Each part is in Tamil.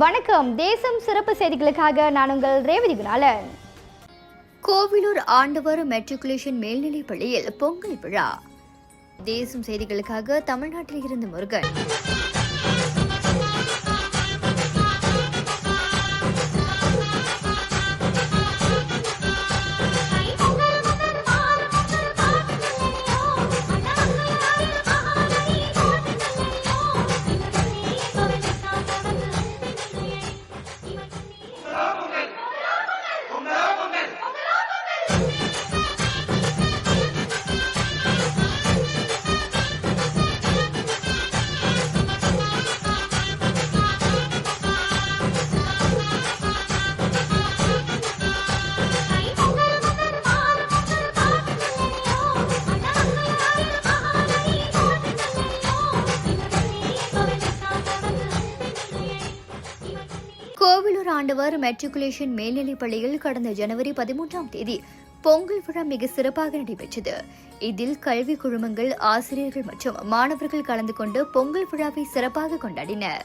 வணக்கம். தேசம் சிறப்பு செய்திகளுக்காக நான் உங்கள் ரேவதி குணாலன். கோவிலூர் ஆண்டவர் மெட்ரிகுலேஷன் மேல்நிலைப் பள்ளியில் பொங்கல் விழா. தேசம் செய்திகளுக்காக தமிழ்நாட்டில் இருந்து முருகன். கோவிலூர் ஆண்டவர் மெட்ரிகுலேஷன் மேல்நிலைப் பள்ளியில் கடந்த ஜனவரி பதிமூன்றாம் தேதி பொங்கல் விழா மிக சிறப்பாக நடைபெற்றது. இதில் கல்வி குழுமங்கள் ஆசிரியர்கள் மற்றும் மாணவர்கள் கலந்து கொண்டு பொங்கல் விழாவை சிறப்பாக கொண்டாடினர்.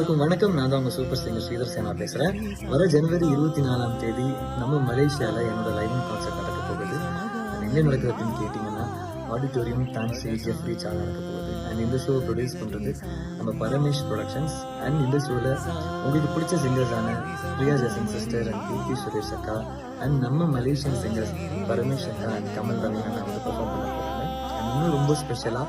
எல்லாருக்கும் வணக்கம். நான் தான் உங்க சூப்பர் சிங்கர் ஸ்ரீதர் சேனா பேசுறேன். வர ஜனவரி இருபத்தி நாலாம் தேதி நம்ம மலேசியால என்னோட லைவ் கான்சர்ட் நடக்க போகுது. என்ன எங்க நடக்குது அப்படின்னு கேட்டீங்கன்னா ஆடிட்டோரியம் டான்ஸி ஜெஃப்ரி சால் நடக்க போகுது. அண்ட் இந்த ஷோவை ப்ரொடியூஸ் பண்ணுறது நம்ம பரமேஷ் ப்ரொடக்ஷன்ஸ் அண்ட் இந்த ஷோவில் உங்களுக்கு பிடிச்ச சிங்கர்ஸான பிரியா ஜெசன் சிஸ்டர் அண்ட் கீர்த்தி சுரேஷ் அக்கா. அண்ட் நம்ம மலேசியன் சிங்கர்ஸ் பரமேஷ் அக்கா அண்ட் கமல் ரவி அண்ணா வந்து பெர்ஃபார்ம் பண்ண போறாங்க. அண்ட் இன்னும் ரொம்ப ஸ்பெஷலாக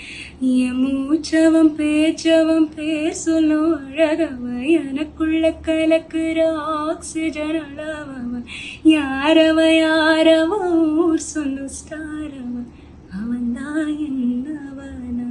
என் மூச்சவம் பேச்சவம் பேர் சொல்லும் அழகவன் எனக்குள்ள கலக்குற ஆக்சிஜன் அளவவன் யாரவ யாரவன் ஊர் சொல்லும் ஸ்டாரவன் அவன்தான் என்னவனா?